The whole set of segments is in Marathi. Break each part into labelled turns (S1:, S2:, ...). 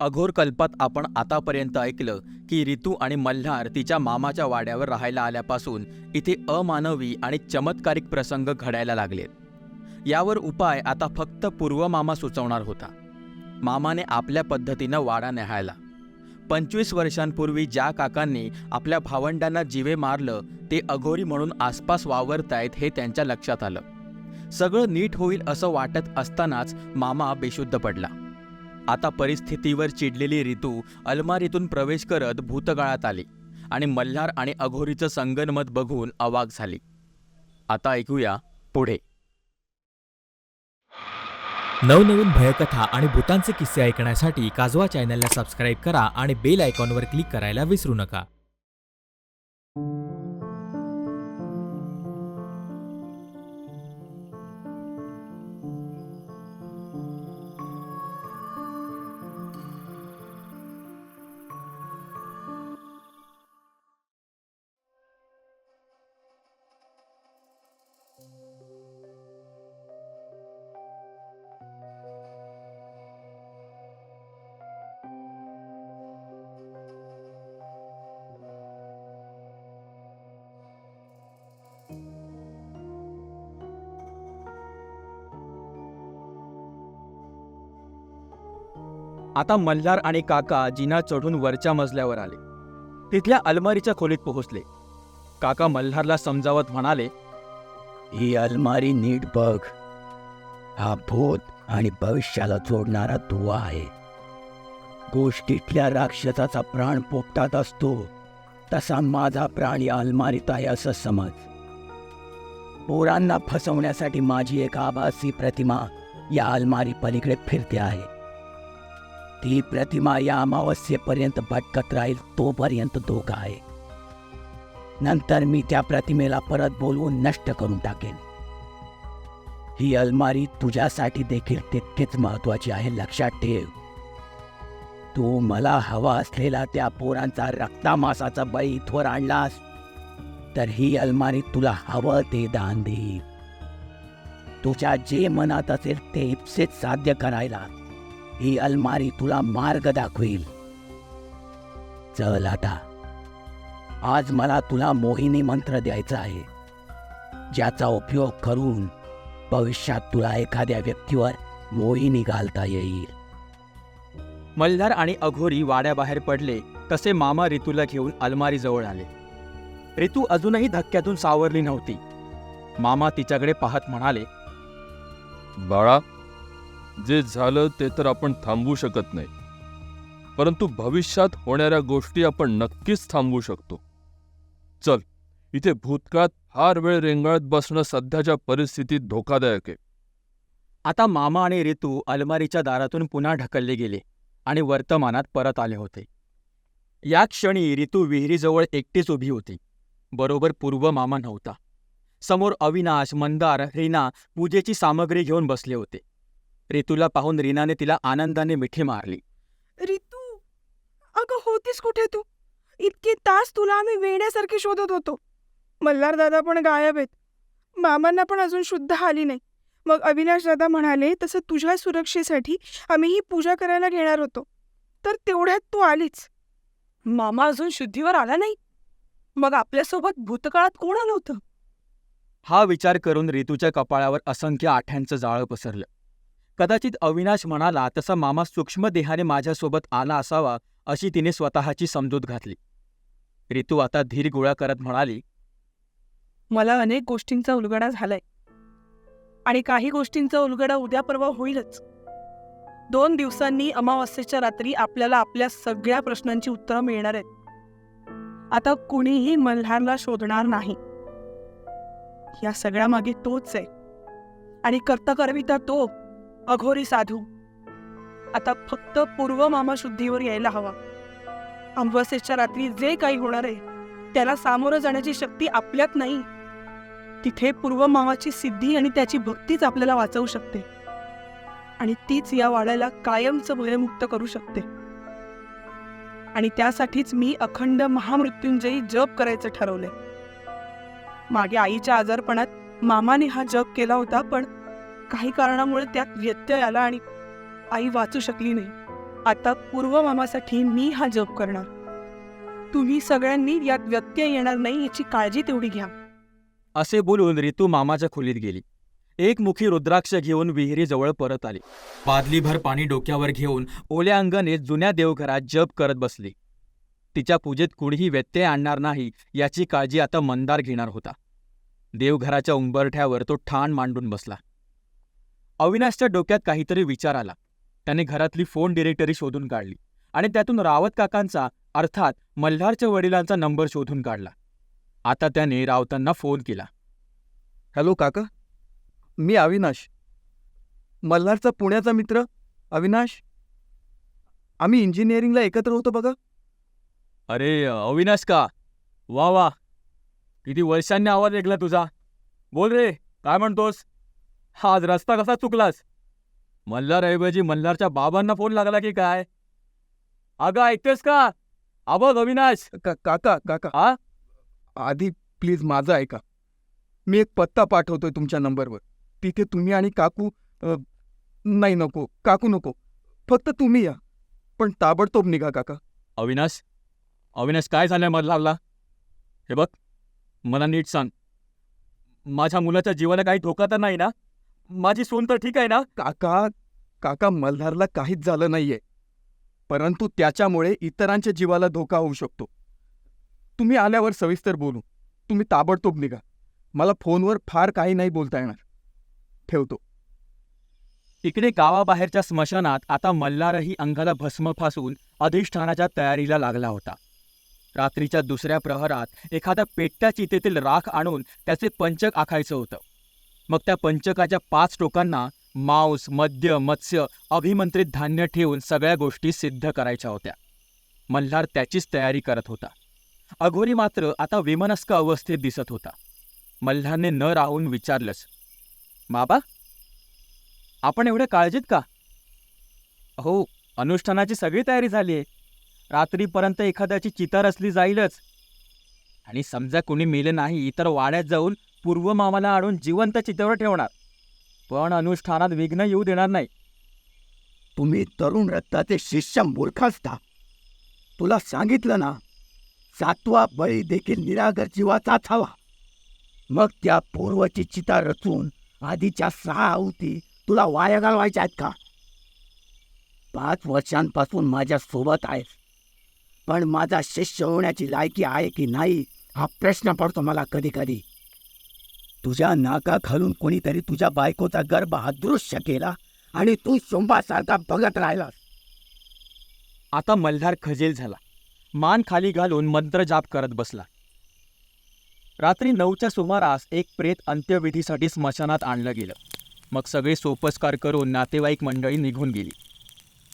S1: अघोर कल्पात आपण आतापर्यंत ऐकलं की रितू आणि मल्हार तिच्या मामाच्या वाड्यावर राहायला आल्यापासून इथे अमानवी आणि चमत्कारिक प्रसंग घडायला लागलेत. यावर उपाय आता फक्त पूर्व मामा सुचवणार होता. मामाने आपल्या पद्धतीनं वाडा न्याहाळला पंचवीस वर्षांपूर्वी ज्या काकांनी आपल्या भावंडांना जिवे मारलं ते अघोरी म्हणून आसपास वावरतायत हे त्यांच्या लक्षात आलं. सगळं नीट होईल असं वाटत असतानाच मामा बेशुद्ध पडला. आता परिस्थितीवर चिडलेली ऋतू अलमारीतून प्रवेश करत भूतकाळात आली आणि मल्हार आणि अघोरीचं संगनमत बघून अवाक झाली. आता ऐकूया पुढे.
S2: नवनवीन भयकथा आणि भूतांचे किस्से ऐकण्यासाठी काजवा चॅनलला सबस्क्राईब करा आणि बेल आयकॉनवर क्लिक करायला विसरू नका.
S1: आता मल्हार आणि काका जिना चढून वरच्या मजल्यावर आले. तिथल्या अलमारीच्या खोलीत पोहोचले. काका मल्हारला समजावत म्हणाले
S3: ही अलमारी नीट बघ. हा भूत आणि भविष्याला जोडणारा दुवा आहे. गोष्टीतल्या राक्षसाचा प्राण पोपटात असतो तसा माझा प्राण या अलमारीत आहे असं समज. पोरांना फसवण्यासाठी माझी एक आभासी प्रतिमा या अलमारी पलीकडे फिरते आहे. ती प्रतिमा या अमावस्येपर्यंत भटकत राहील तोपर्यंत धोका आहे नंतर मी त्या प्रतिमेला परत बोलवून नष्ट करून टाकेन. ही अलमारी तुझ्यासाठी देखील तितकीच महत्वाची आहे लक्षात ठेव. तू मला हवा असलेला त्या पोरांचा रक्तामासाचा बळी इथवर आणलास तर ही अलमारी तुला हवं ते दान देईल. तुझ्या जे मनात असेल ते इप्सित साध्य करायला. ही अलमारी तुला मार्ग दाखवेल. चल आता. आज मला तुला मोहिनी मंत्र द्यायचा आहे. ज्याचा उपयोग करून भविष्यात तुला एखाद्या व्यक्तीवर मोहिनी घालता येईल.
S1: मल्हार आणि अघोरी वाड्याबाहेर पडले तसे मामा ऋतूला घेऊन अलमारीजवळ आले. ऋतू अजूनही धक्क्यातून सावरली नव्हती. मामा तिच्याकडे पाहत म्हणाले
S4: बाळा जे झालं ते तर आपण थांबवू शकत नाही. परंतु भविष्यात होणाऱ्या गोष्टी आपण नक्कीच थांबवू शकतो. चल इथे भूतकाळात फार वेळ रेंगाळत बसणं सध्याच्या परिस्थितीत धोकादायक आहे.
S1: आता मामा आणि रितू अलमारीच्या दारातून पुन्हा ढकलले गेले आणि वर्तमानात परत आले होते. या क्षणी रितू विहिरीजवळ एकटीच उभी होती. बरोबर पूर्व मामा नव्हता. समोर अविनाश मंदार रीना पूजेची सामग्री घेऊन बसले होते. ऋतूला पाहून रीनाने तिला आनंदाने मिठी मारली.
S5: रितू अगं होतीस कुठे तू? इतके तास तुला आम्ही वेड्यासारखे शोधत होतो. मल्हार दादा पण गायब आहेत. मामांना पण अजून शुद्ध आली नाही. मग अविनाश दादा म्हणाले तसं तुझ्या सुरक्षेसाठी आम्ही ही पूजा करायला घेणार होतो. तर तेवढ्यात तू आलीच. मामा अजून शुद्धीवर आला नाही? मग आपल्यासोबत भूतकाळात कोण आलं होतं?
S1: हा विचार करून ऋतूच्या कपाळावर असंख्य आठ्यांचं जाळं पसरलं. कदाचित अविनाश म्हणाला तसा मामा सूक्ष्म देहाने माझ्यासोबत आला असावा अशी तिने स्वतःची समजूत घातली. ऋतू आता धीर गोळा करत म्हणाली
S5: मला अनेक गोष्टींचा उलगडा झालाय आणि काही गोष्टींचा उलगडा उद्या परवा होईलच. दोन दिवसांनी अमावस्येच्या रात्री आपल्याला आपल्या सगळ्या प्रश्नांची उत्तरं मिळणार आहेत. आता कुणीही मल्हारला शोधणार नाही. या सगळ्या मागे तोच आहे आणि करता तर तो. अघोरी साधू आता फक्त पूर्व मामा शुद्धीवर यायला हवा. अमावस्येच्या रात्री जे काही होणार आहे त्याला सामोरं जाण्याची शक्ती आपल्यात नाही. तिथे पूर्व मामाची सिद्धी आणि त्याची भक्तीच आपल्याला वाचवू शकते. आणि तीच या वाड्याला कायमचं भयमुक्त करू शकते. आणि त्यासाठीच मी अखंड महामृत्युंजयी जप करायचं ठरवले मागे आईच्या आजारपणात मामाने हा जप केला होता पण काही कारणामुळे त्यात व्यत्यय आला आणि आई वाचू शकली नाही. आता पूर्व मामासाठी मी हा जप करणार. तुम्ही सगळ्यांनी यात व्यत्यय येणार नाही याची काळजी तेवढी घ्या.
S1: असे बोलून रितू मामाच्या खोलीत गेली. एक मुखी रुद्राक्ष घेऊन विहिरीजवळ परत आली. बादलीभर पाणी डोक्यावर घेऊन ओल्या अंगाने जुन्या देवघरात जप करत बसली. तिच्या पूजेत कुणीही व्यत्यय आणणार नाही याची काळजी आता मंदार घेणार होता. देवघराच्या उंबरठ्यावर तो ठाण मांडून बसला. अविनाशच्या डोक्यात काहीतरी विचार आला. त्याने घरातली फोन डिरेक्टरी शोधून काढली आणि त्यातून रावत काकांचा अर्थात मल्हारच्या वडिलांचा नंबर शोधून काढला. आता त्याने रावतांना फोन केला.
S6: हॅलो काका. मी अविनाश. मल्हारचा पुण्याचा मित्र अविनाश? आम्ही इंजिनिअरिंगला एकत्र होतो बघा.
S1: अरे अविनाश का? वा वा. किती वर्षांनी आवाज ऐकला तुझा. बोल रे काय म्हणतोस? हा आज रस्ता कसा चुकलास? मल्हारऐवजी मल्हारच्या बाबांना फोन लागला की काय? अगं ऐकतेस का? अबघ अविनाश.
S6: का काका काका.
S1: हा?
S6: आधी प्लीज माझं ऐका. मी एक पत्ता पाठवतोय तुमच्या नंबरवर. तिथे तुम्ही आणि काकू नाही नको काकू नको. फक्त तुम्ही या. पण ताबडतोब निघा काका.
S1: अविनाश? अविनाश काय झालंय मल्हारला? हे बघ मला नीट सांग. माझ्या मुलाच्या जीवाला काही धोका तर नाही ना? माझी सून तर ठीक आहे ना?
S6: काका काका मल्हारला काहीच झालं नाहीये. परंतु त्याच्यामुळे इतरांच्या जीवाला धोका होऊ शकतो. तुम्ही आल्यावर सविस्तर बोलू. तुम्ही ताबडतोब निघा. मला फोनवर फार काही नाही बोलता येणार. ठेवतो.
S1: इकडे गावाबाहेरच्या स्मशानात आता मल्हारही अंगाला भस्म फासून अधिष्ठानाच्या तयारीला लागला होता. रात्रीच्या दुसऱ्या प्रहरात एखाद्या पेटत्या चितेतील राख आणून त्याचे पंचक आखायचं होतं. मग त्या पंचकाच्या पाच टोकांना मांस मद्य मत्स्य अभिमंत्रित धान्य ठेवून सगळ्या गोष्टी सिद्ध करायच्या होत्या. मल्हार त्याचीच तयारी करत होता. अघोरी मात्र आता विमनस्क अवस्थेत दिसत होता. मल्हारने न राहून विचारलंच बाबा आपण एवढ्या काळजीत का? हो अनुष्ठानाची सगळी तयारी झाली आहे. रात्रीपर्यंत एखाद्याची चिता रचली जाईलच. आणि समजा कुणी मेलं नाही तर वाड्यात जाऊन पूर्व मामाला आणून जिवंत चितेवर ठेवणार. पण अनुष्ठानात विघ्न येऊ देणार नाही.
S3: तुम्ही तरुण रक्ताचे शिष्य मूर्ख असता. तुला सांगितलं ना सातवा बळी देखील निरागर जीवाचाच हवा मग त्या पूर्वची चिता रचून आधीच्या सहा आहुती तुला वाया घालवायच्या आहेत का? पाच वर्षांपासून माझ्या सोबत आहेस. पण माझा शिष्य होण्याची लायकी आहे की नाही हा प्रश्न पडतो मला कधी कधी. तुझ्या नाकाखालून कोणीतरी तुझ्या बायकोचा गर्भ अदृश्य केला आणि तू शोंबासारखा बघत राहिलास.
S1: आता मल्हार खजेल झाला. मान खाली घालून मंत्र जाप करत बसला. रात्री नऊच्या सुमारास एक प्रेत अंत्यविधीसाठी स्मशानात आणलं गेलं. मग सगळे सोपस्कार करून नातेवाईक मंडळी निघून गेली.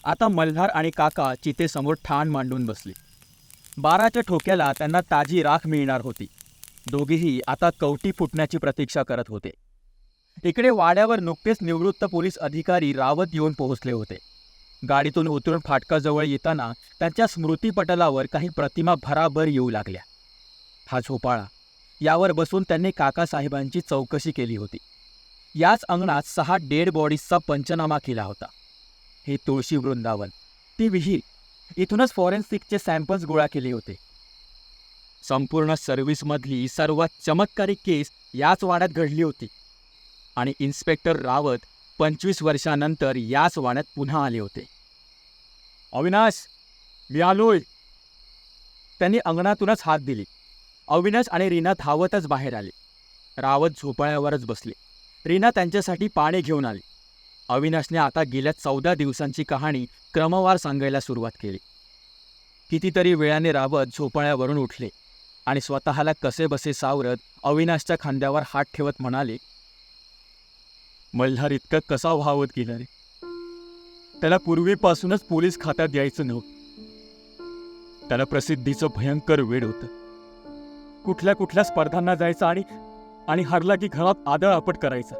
S1: आता मल्हार आणि काका चितेसमोर ठाण मांडून बसले. बाराच्या ठोक्याला त्यांना ताजी राख मिळणार होती. दोघेही आता कवटी फुटण्याची प्रतीक्षा करत होते. इकडे वाड्यावर नुकतेच निवृत्त पोलीस अधिकारी रावत येऊन पोहोचले होते. गाडीतून उतरून फाटकाजवळ येताना त्यांच्या स्मृतीपटलावर काही प्रतिमा भराभर येऊ लागल्या. हा झोपाळा. यावर बसून त्यांनी काकासाहेबांची चौकशी केली होती. याच अंगणात सहा डेड बॉडीजचा पंचनामा केला होता. हे तुळशी वृंदावन. ती विहीर. इथूनच फॉरेन्सिकचे सॅम्पल्स गोळा केले होते. संपूर्ण सर्व्हिसमधली सर्वात चमत्कारी केस याच वाड्यात घडली होती. आणि इन्स्पेक्टर रावत पंचवीस वर्षानंतर याच वाड्यात पुन्हा आले होते. अविनाश मी आलोय. त्यांनी अंगणातूनच हात दिली. अविनाश आणि रीना धावतच बाहेर आले. रावत झोपाळ्यावरच बसले. रीना त्यांच्यासाठी पाणी घेऊन आली. अविनाशने आता गेल्या चौदा दिवसांची कहाणी क्रमवार सांगायला सुरुवात केली. कितीतरी वेळाने रावत झोपाळ्यावरून उठले. आणि स्वतःला कसेबसे सावरत अविनाशच्या खांद्यावर हात ठेवत म्हणाले मल्हार इतका कसा व्हावत गेला रे? त्याला पूर्वीपासूनच पोलीस खात्यात यायचं नव्हतं. त्याला प्रसिद्धीचं भयंकर वेळ होतं. कुठल्या कुठल्या स्पर्धांना जायचं आणि आणि हरला की घरात आदळ आपट करायचा.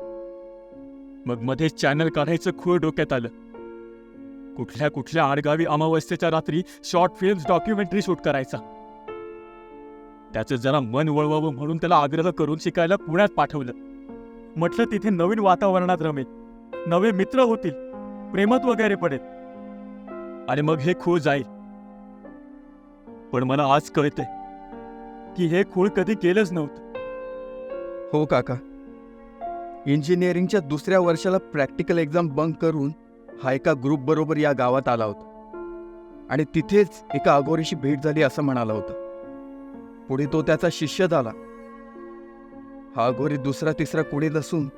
S1: मग मध्ये चॅनल काढायचं खूळ डोक्यात आलं. कुठल्या कुठल्या आडगावी अमावस्येच्या रात्री शॉर्ट फिल्म्स डॉक्युमेंटरी शूट करायचा. त्याचं जरा मन वळवावं म्हणून त्याला आग्रह करून शिकायला पुण्यात पाठवलं. म्हटलं तिथे नवीन वातावरणात रमेल. नवे मित्र होतील. प्रेमात वगैरे पडेल.
S7: आणि मग हे खूळ जाईल. पण मला आज कळतंय की हे खूळ कधी केलंच नव्हतं.
S6: हो काका. इंजिनिअरिंगच्या दुसऱ्या वर्षाला प्रॅक्टिकल एक्झाम बंक करून हा एका ग्रुप बरोबर या गावात आला होता. आणि तिथेच एका अगोरीशी भेट झाली असं म्हणाला होता. पुढे तो त्याचा शिष्य झाला. हा गोरी दुसरा तिसरा कुणी नसून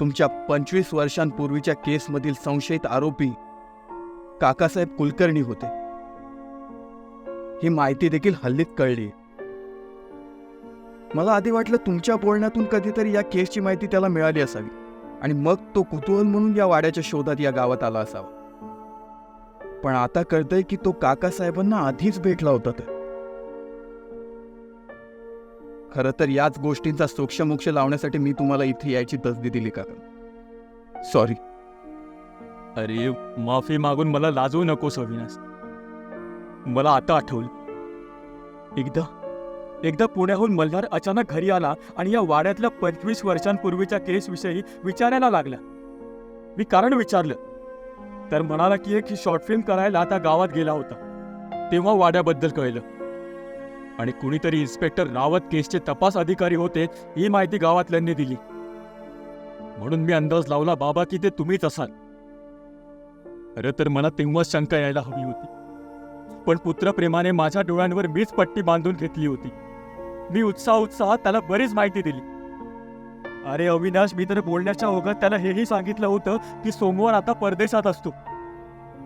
S6: तुमच्या पंचवीस वर्षांपूर्वीच्या केसमधील संशयित आरोपी काकासाहेब कुलकर्णी होते. ही माहिती देखील हल्लीत कळली मला आधी वाटलं तुमच्या बोलण्यातून कधीतरी या केसची माहिती त्याला मिळाली असावी आणि मग तो कुतूहल म्हणून या वाड्याच्या शोधात या गावात आला असावा. पण आता कळतंय की तो काकासाहेबांना आधीच भेटला होता तर. खरं तर याच गोष्टींचा सोक्षमोक्ष लावण्यासाठी मी तुम्हाला इथे यायची तसदी दिली का? सॉरी
S7: अरे माफी मागून मला लाजवू नकोस अविनाश मला आता आठवलं. एकदा एकदा पुण्याहून मल्हार अचानक घरी आला आणि या वाड्यातल्या पंचवीस वर्षांपूर्वीच्या केसविषयी विचारायला लागला. मी कारण विचारलं. तर म्हणाला की एक शॉर्ट फिल्म करायला आता गावात गेला होता. तेव्हा वाड्याबद्दल कळलं. आणि कुणीतरी इन्स्पेक्टर रावत केसचे तपास अधिकारी होते ही माहिती गावातल्यांनी दिली. म्हणून मी अंदाज लावला बाबा की ते तुम्हीच असाल. खरं तर मला तेव्हाच शंका यायला हवी होती. पण पुत्रप्रेमाने माझ्या डोळ्यांवर मीच पट्टी बांधून घेतली होती. मी उत्साह उत्साहात त्याला बरीच माहिती दिली. अरे अविनाश मी तर बोलण्याच्या ओघात त्याला हेही सांगितलं होतं की सोमवार आता परदेशात असतो.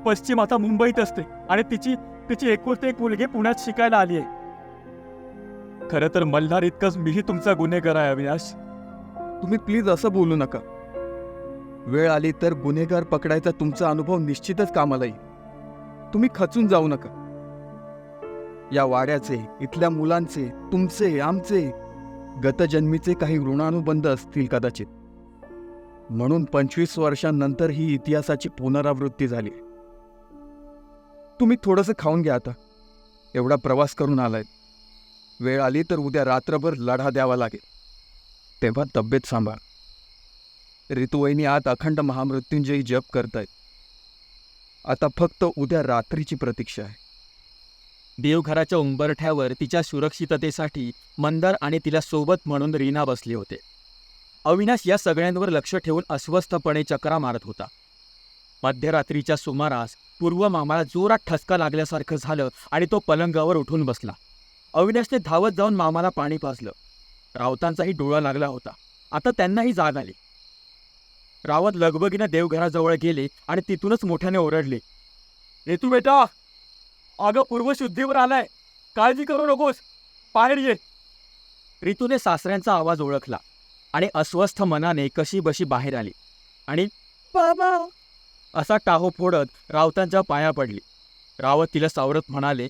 S7: पश्चिम आता मुंबईत असते आणि तिची तिची एकुलते एक मुलगी पुण्यात शिकायला आली आहे. खरं तर मल्हार इतकंच मीही तुमचा गुन्हेगार आहे अविनाश.
S6: तुम्ही प्लीज असं बोलू नका. वेळ आली तर गुन्हेगार पकडायचा तुमचा अनुभव निश्चितच कामाला येईल तुम्ही खचून जाऊ नका. या वाड्याचे इथल्या मुलांचे तुमचे आमचे गतजन्मीचे काही ऋणानुबंध असतील कदाचित. म्हणून पंचवीस वर्षांनंतर ही इतिहासाची पुनरावृत्ती झाली. तुम्ही थोडंसं खाऊन घ्या आता. एवढा प्रवास करून आलाय. वेळ आली तर उद्या रात्रभर लढा द्यावा लागेल. तेव्हा तब्येत सांभाळ. ऋतुवहिनी आत अखंड महामृत्युंजयी जप करतायत आता फक्त उद्या रात्रीची प्रतीक्षा आहे.
S1: देवघराच्या उंबरठ्यावर तिच्या सुरक्षिततेसाठी मंदार आणि तिला सोबत म्हणून रीना बसले होते. अविनाश या सगळ्यांवर लक्ष ठेवून अस्वस्थपणे चक्रा मारत होता. मध्यरात्रीच्या सुमारास पूर्व मामाला जोरात ठसका लागल्यासारखं झालं आणि तो पलंगावर उठून बसला. अविनाशने धावत जाऊन मामाला पाणी पाजलं. रावतांचाही डोळा लागला होता. आता त्यांनाही जाग आली. रावत लगबगीनं देवघराजवळ गेले आणि तिथूनच मोठ्याने ओरडले.
S7: ऋतू बेटा अगं पूर्वशुद्धीवर आलाय. काळजी करू नकोस. बाहेर ये.
S1: रितूने सासऱ्यांचा आवाज ओळखला आणि अस्वस्थ मनाने कशी बशी बाहेर आली. आणि बाबा असा टाहो फोडत रावतांच्या पाया पडली. रावत तिला सावरत म्हणाले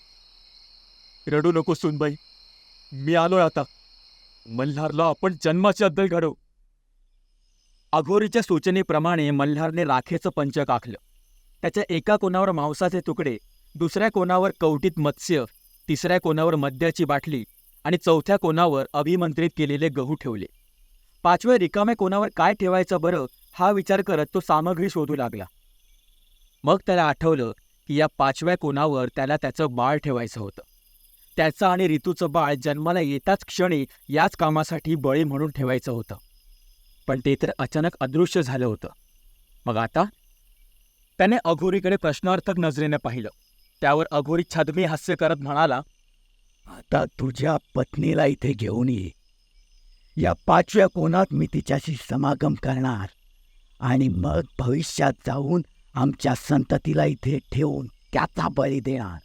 S7: रडू नको सुनबाई. मी आलोय आता. मल्हारला आपण जन्माची अद्दल घडव.
S1: अघोरीच्या सूचनेप्रमाणे मल्हारने राखेचं पंच आखलं. त्याच्या एका कोणावर मांसाचे तुकडे दुसऱ्या कोणावर कवटीत मत्स्य तिसऱ्या कोणावर मद्याची बाटली आणि चौथ्या कोणावर अभिमंत्रित केलेले गहू ठेवले. पाचव्या रिकाम्या कोणावर काय ठेवायचं बरं हा विचार करत तो सामग्री शोधू लागला. मग त्याला आठवलं की या पाचव्या कोणावर त्याला त्याचं बाळ ठेवायचं होतं. त्याचं आणि ऋतूचं बाळ जन्माला येताच क्षणी याच कामासाठी बळी म्हणून ठेवायचं होतं. पण ते तर अचानक अदृश्य झालं होतं. मग आता? त्याने अघोरीकडे प्रश्नार्थक नजरेने पाहिलं. त्यावर अघोरी छदमी हास्य करत म्हणाला
S3: आता तुझ्या पत्नीला इथे घेऊन ये. या पाचव्या कोणात मी तिच्याशी समागम करणार आणि मग भविष्यात जाऊन आमच्या संततीला इथे ठेवून त्याचा बळी देणार.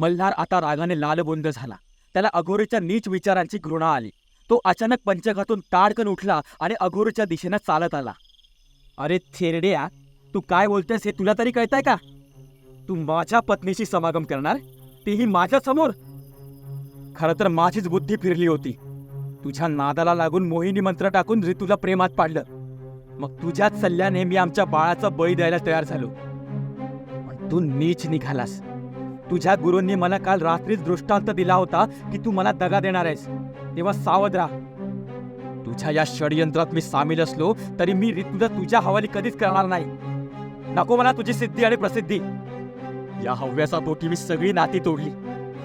S1: मल्हार आता रागाने लालबुंद झाला. त्याला अघोरीच्या नीच विचारांची घृणा आली. तो अचानक पंचघातून ताडकन उठला आणि अघोरीच्या दिशेनं चालत आला. अरे थेरड्या तू काय बोलतेस हे तुला तरी कळतंय का? तू माझ्या पत्नीशी समागम करणार? तीही माझ्यासमोर? खरं तर माझीच बुद्धी फिरली होती. तुझ्या नादाला लागून मोहिनी मंत्र टाकून ऋतूला प्रेमात पाडलं. मग तुझ्याच सल्ल्याने मी आमच्या बाळाचा बळी द्यायला तयार झालो. पण तू नीच निघालास. तुझ्या गुरूंनी मला काल रात्रीच दृष्टांत दिला होता की तू मला दगा देणार आहेस. तेव्हा सावध राहा. तुझ्या या षडयंत्रात मी सामील असलो तरी मी ऋतूला तुझ्या हवाली कधीच करणार नाही. नको मला तुझी सिद्धी आणि प्रसिद्धी. या हव्याचा बोटी मी सगळी नाती तोडली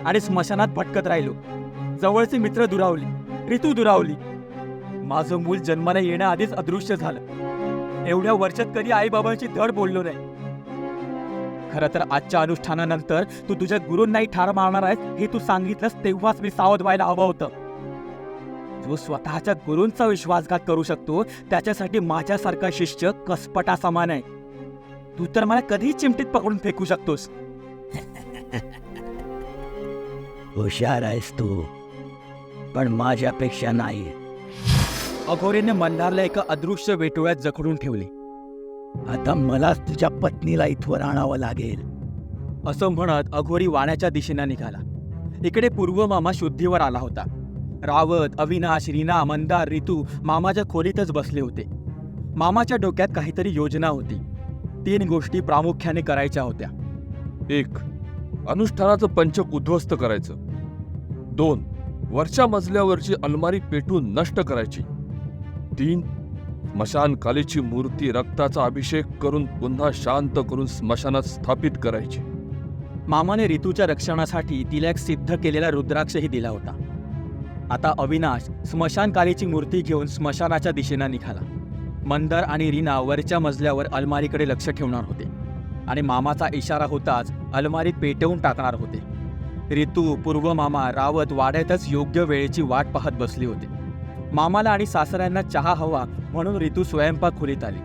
S1: आणि स्मशानात भटकत राहिलो. जवळचे मित्र दुरावली ऋतू दुरावली. माझं मूल जन्माला येण्याआधीच अदृश्य झालं. एवढ्या वर्षात कधी आईबाबांची धड बोललो नाही. खरं तर आजच्या अनुष्ठानानंतर तू तुझ्या गुरूंनाही ठार मारणार आहेस हे तू सांगितलंस तेव्हाच मी सावध व्हायला हवं होतं. जो स्वतःच्या गुरूंचा विश्वासघात करू शकतो त्याच्यासाठी माझ्यासारखा शिष्य कसपटा समान आहे. तू तर मला कधीही चिमटीत पकडून फेकू शकतोस.
S3: हुशार आहेस तू पण माझ्यापेक्षा नाही.
S1: अघोरीने मल्हारला एका अदृश्य वेटोळ्यात जखडून ठेवले.
S3: आता मलाच तुझ्या पत्नीला इथवर आणावं लागेल.
S1: असं म्हणत अघोरी वाण्याच्या दिशेने निघाला. इकडे पूर्व मामा शुद्धीवर आला होता. रावत अविनाश रीना मंदार ऋतू मामाच्या खोलीतच बसले होते. मामाच्या डोक्यात काहीतरी योजना होती. तीन गोष्टी प्रामुख्याने करायच्या होत्या.
S4: एक अनुष्ठानाचं पंचक उद्ध्वस्त करायचं. दोन वरच्या मजल्यावरची अलमारी पेटून नष्ट करायची. तीन स्मशानकालीची मूर्ती रक्ताचा अभिषेक करून पुन्हा शांत करून स्मशानात स्थापित करायची.
S1: मामाने ऋतूच्या रक्षणासाठी तिला एक सिद्ध केलेला रुद्राक्षही दिला होता. आता अविनाश स्मशानकालीची मूर्ती घेऊन स्मशानाच्या दिशेनं निघाला. मंदर आणि रीना वरच्या मजल्यावर अलमारीकडे लक्ष ठेवणार होते. आणि मामाचा इशारा होताच अलमारीत पेटवून टाकणार होते. ऋतू पूर्व मामा रावत वाड्यातच योग्य वेळेची वाट पाहत बसली होते. मामाला आणि सासऱ्यांना चहा हवा म्हणून ऋतू स्वयंपाक खोलीत आली.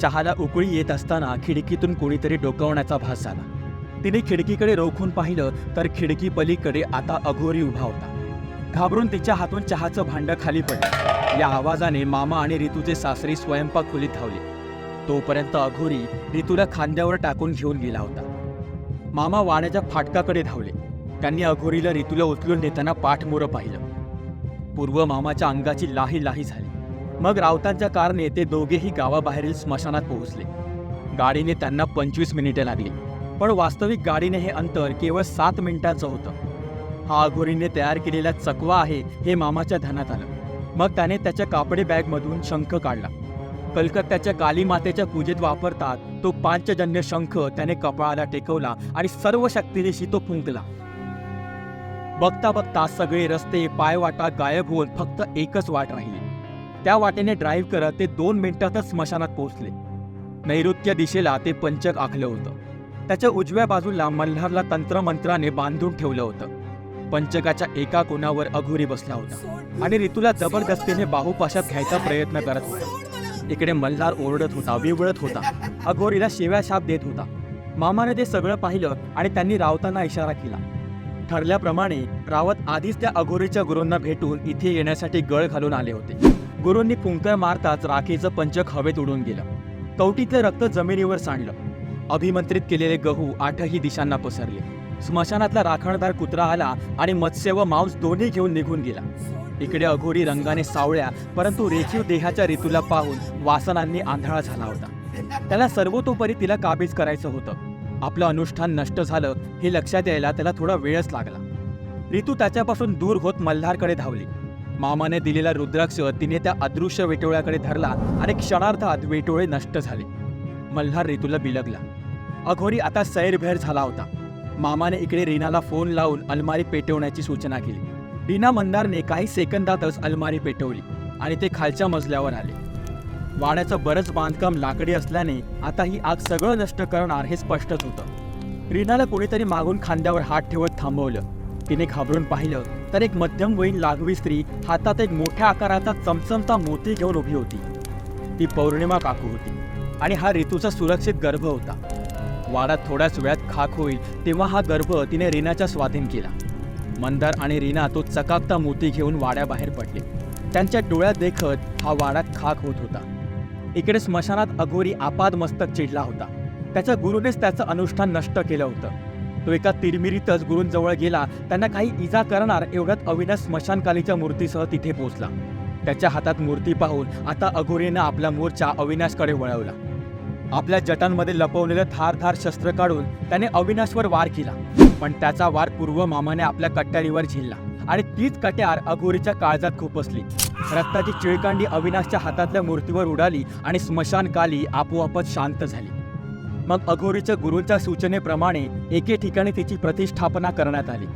S1: चहाला उकळी येत असताना खिडकीतून कोणीतरी डोकवण्याचा भास झाला. तिने खिडकीकडे रोखून पाहिलं तर खिडकी पलीकडे आता अघोरी उभा होता. घाबरून तिच्या हातून चहाचं भांडं खाली पडलं. या आवाजाने मामा आणि ऋतूचे सासरी स्वयंपाक खोलीत धावले. तोपर्यंत अघोरी ऋतूला खांद्यावर टाकून घेऊन गेला होता. मामा वाण्याच्या फाटकाकडे धावले. त्यांनी अघोरीला ऋतूला उचलून नेताना पाठमोरं पाहिलं. पूर्व मामाच्या अंगाची लाही लाही झाली. मग रावतांच्या कारने ते दोघेही गावाबाहेरील स्मशानात पोहोचले. गाडीने त्यांना पंचवीस मिनिटे लागली. पण वास्तविक गाडीने हे अंतर केवळ सात मिनिटांचं होतं. हा अघोरीने तयार केलेला चकवा आहे हे मामाच्या ध्यानात आलं. मग त्याने त्याच्या कापडी बॅगमधून शंख काढला. कलकत्त्याच्या काली मातेच्या पूजेत वापरतात तो पांचजन्य शंख त्याने कपाळाला टेकवला आणि सर्व शक्तीनिशी तो फुंकला. बघता बघता सगळे रस्ते पायवाटा गायब होऊन फक्त एकच वाट राहिली. त्या वाटेने ड्राईव्ह करत ते दोन मिनिटातच स्मशानात पोहोचले. नैऋत्य दिशेला ते पंचक आखलं होतं. त्याच्या उजव्या बाजूला मल्हारला तंत्रमंत्राने बांधून ठेवलं होतं. पंचकाच्या एका कोणावर अघोरी बसला होता आणि ऋतूला जबरदस्तीने बाहुपाशात घ्यायचा प्रयत्न करत होता. इकडे मल्हार ओरडत होता विवळत होता. अघोरीला शिव्या शाप देत होता. मामाने ते सगळं पाहिलं आणि त्यांनी रावताना इशारा केला. ठरल्याप्रमाणे रावत आधीच त्या अघोरीच्या गुरूंना भेटून इथे येण्यासाठी गळ घालून आले होते. गुरूंनी फुंकर मारताच राखेचं पंचक हवेत उडून गेलं. कवटीतलं रक्त जमिनीवर सांडलं. अभिमंत्रित केलेले गहू आठही दिशांना पसरले. स्मशानातला राखणदार कुत्रा आला आणि मत्स्य व मांस दोन्ही घेऊन निघून गेला. इकडे अघोरी रंगाने सावळ्या परंतु रेखीव देहाच्या ऋतूला पाहून वासनांनी आंधळा झाला होता. त्याला सर्वतोपरी तिला काबीज करायचं होतं. आपलं अनुष्ठान नष्ट झालं हे लक्षात यायला त्याला थोडा वेळच लागला. रितू त्याच्यापासून दूर होत मल्हारकडे धावली. मामाने दिलेला रुद्राक्ष तिने त्या अदृश्य वेटोळ्याकडे धरला आणि क्षणार्धात वेटोळे नष्ट झाले. मल्हार ऋतूला बिलगला. अघोरी आता सैरभैर झाला होता. मामाने इकडे रीनाला फोन लावून अलमारी पेटवण्याची सूचना केली. रीना मंदारने काही सेकंदातच अलमारी पेटवली आणि ते खालच्या मजल्यावर आले. वाड्याचं बरंच बांधकाम लाकडी असल्याने आता ही आग सगळं नष्ट करणार हे स्पष्टच होतं. रीनाला कोणीतरी मागून खांद्यावर हात ठेवत थांबवलं. तिने घाबरून पाहिलं तर एक मध्यमवयीन लागवी स्त्री हातात एक मोठ्या आकाराचा चमचमता मोती घेऊन उभी होती. ती पौर्णिमा काकू होती आणि हा ऋतूचा सुरक्षित गर्भ होता. वाडात थोड्याच वेळात खाक होईल तेव्हा हा गर्भ तिने रीनाच्या स्वाधीन केला. मंदार आणि रीना तो चकाकता मोती घेऊन वाड्याबाहेर पडले. त्यांच्या डोळ्यात देखत हा वाड्यात खाक होत होता. इकडे स्मशानात अघोरी आपाद मस्तक चिडला होता. त्याच्या गुरुनेच त्याचं अनुष्ठान नष्ट केलं होतं. तो एका तिरमिरीतच गुरूंजवळ गेला त्यांना काही इजा करणार एवढ्यात अविनाश स्मशानकालीच्या मूर्तीसह तिथे पोहोचला. त्याच्या हातात मूर्ती पाहून आता अघोरीनं आपला मोर्चा अविनाशकडे वळवला. आपल्या जटांमध्ये लपवलेलं धारधार शस्त्र काढून त्याने अविनाशवर वार केला. पण त्याचा वार पूर्व मामाने आपल्या कट्यारीवर झिलला आणि तीच कट्यार अघोरीच्या काळजात खुपसली रक्ताची चिळकांडी अविनाशच्या हातातल्या मूर्तीवर उडाली आणि स्मशानकाली आपोआपच शांत झाली. मग अघोरीच्या गुरूंच्या सूचनेप्रमाणे एके ठिकाणी तिची प्रतिष्ठापना करण्यात आली.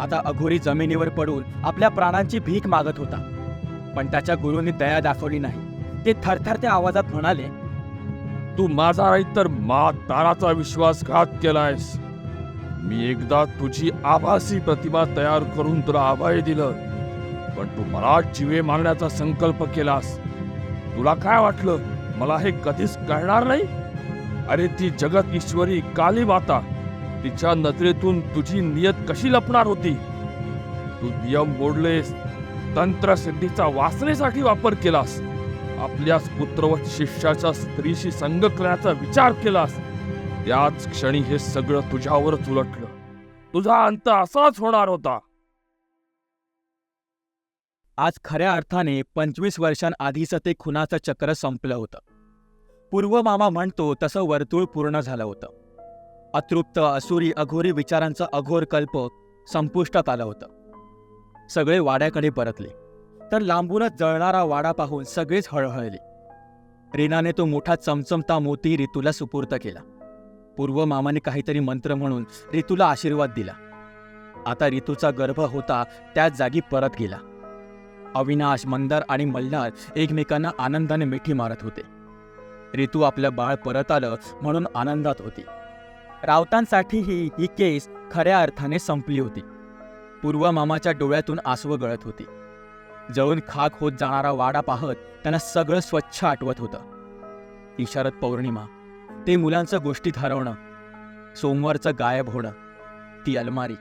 S1: आता अघोरी जमिनीवर पडून आपल्या प्राणांची भीक मागत होता. पण त्याच्या गुरूंनी दया दाखवली नाही. ते थरथरत्या आवाजात म्हणाले
S4: तू माझा नाही तर ताराचा विश्वासघात केलायस. मी एकदा तुझी आभासी प्रतिमा तयार करून तुला आभाय दिलं. पण तू मला जिवे मारण्याचा संकल्प केलास. तुला काय वाटलं? मला हे कधीच कळणार नाही? अरे ती जगत ईश्वरी काली माता तिच्या नजरेतून तुझी नियत कशी लपणार होती? तू नियम मोडलेस तंत्रसिद्धीचा वासनेसाठी वापर केलास आपल्याच पुत्रवत शिष्याच्या स्त्रीशी संग करण्याचा विचार केलास. त्याच क्षणी हे सगळं तुझ्यावरच उलटलं. तुझा अंत असाच होणार होता.
S1: आज खऱ्या अर्थाने पंचवीस वर्षांआधीचं ते खुनाचं चक्र संपलं होतं. पूर्व मामा म्हणतो तसं वर्तुळ पूर्ण झालं होतं. अतृप्त असुरी अघोरी विचारांचा अघोर कल्प संपुष्टात आलं होतं. सगळे वाड्याकडे परतले. तर लांबूनच जळणारा वाडा पाहून सगळेच हळहळले. रीनाने तो मोठा चमचमता मोती ऋतूला सुपूर्त केला. पूर्व मामाने काहीतरी मंत्र म्हणून ऋतूला आशीर्वाद दिला. आता ऋतूचा गर्भ होता त्याच जागी परत गेला. अविनाश मंदार आणि मल्हार एकमेकांना आनंदाने मिठी मारत होते. ऋतू आपलं बाळ परत आलं म्हणून आनंदात होती. रावतांसाठीही ही केस खऱ्या अर्थाने संपली होती. पूर्व मामाच्या डोळ्यातून आसवं गळत होती. जळून खाक होत जाणारा वाडा पाहत त्यांना सगळं स्वच्छ आठवत होतं. इशारत पौर्णिमा ते मुलांचं गोष्टीत हरवणं सोमवारचं गायब होणं ती अलमारी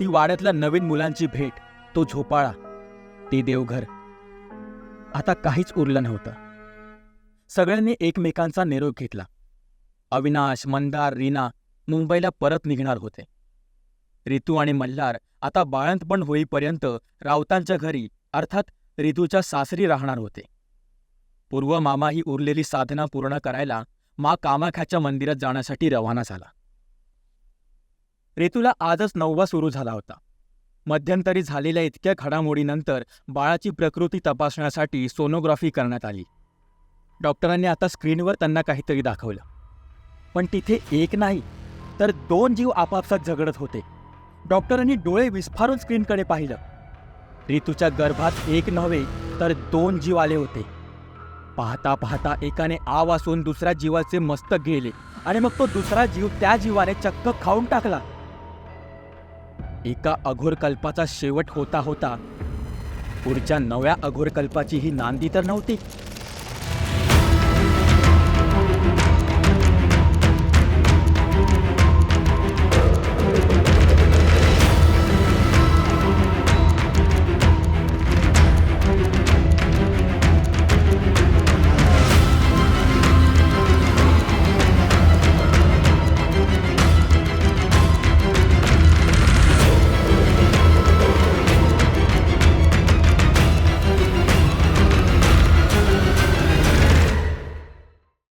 S1: ती वाड्यातल्या नवीन मुलांची भेट तो झोपाळा ते देवघर. आता काहीच उरलं नव्हतं. सगळ्यांनी एकमेकांचा निरोप घेतला. अविनाश मंदार रीना मुंबईला परत निघणार होते. रितू आणि मल्हार आता बाळंतपण होईपर्यंत राऊतांच्या घरी अर्थात रितूच्या सासरी राहणार होते. पूर्व मामा ही उरलेली साधना पूर्ण करायला मा कामाख्याच्या मंदिरात जाण्यासाठी रवाना झाला. रितूला आजच नववा सुरू झाला होता. मध्यंतरी झालेल्या इतक्या घडामोडीनंतर बाळाची प्रकृती तपासण्यासाठी सोनोग्राफी करण्यात आली. डॉक्टरांनी आता स्क्रीनवर त्यांना काहीतरी दाखवलं. पण तिथे एक नाही तर दोन जीव आपापसात झगडत होते. डॉक्टरांनी डोळे विस्फारून स्क्रीनकडे पाहिलं. ऋतूच्या गर्भात एक नव्हे तर दोन जीव आले होते. पाहता पाहता एकाने आ वासून दुसऱ्या जीवाचे मस्तक गेले आणि मग तो दुसरा जीव त्या जीवाने चक्क खाऊन टाकला. एका अघोरकल्पाचा शेवट होता होता. पुढच्या नव्या अघोरकल्पाची ही नांदी तर नव्हती.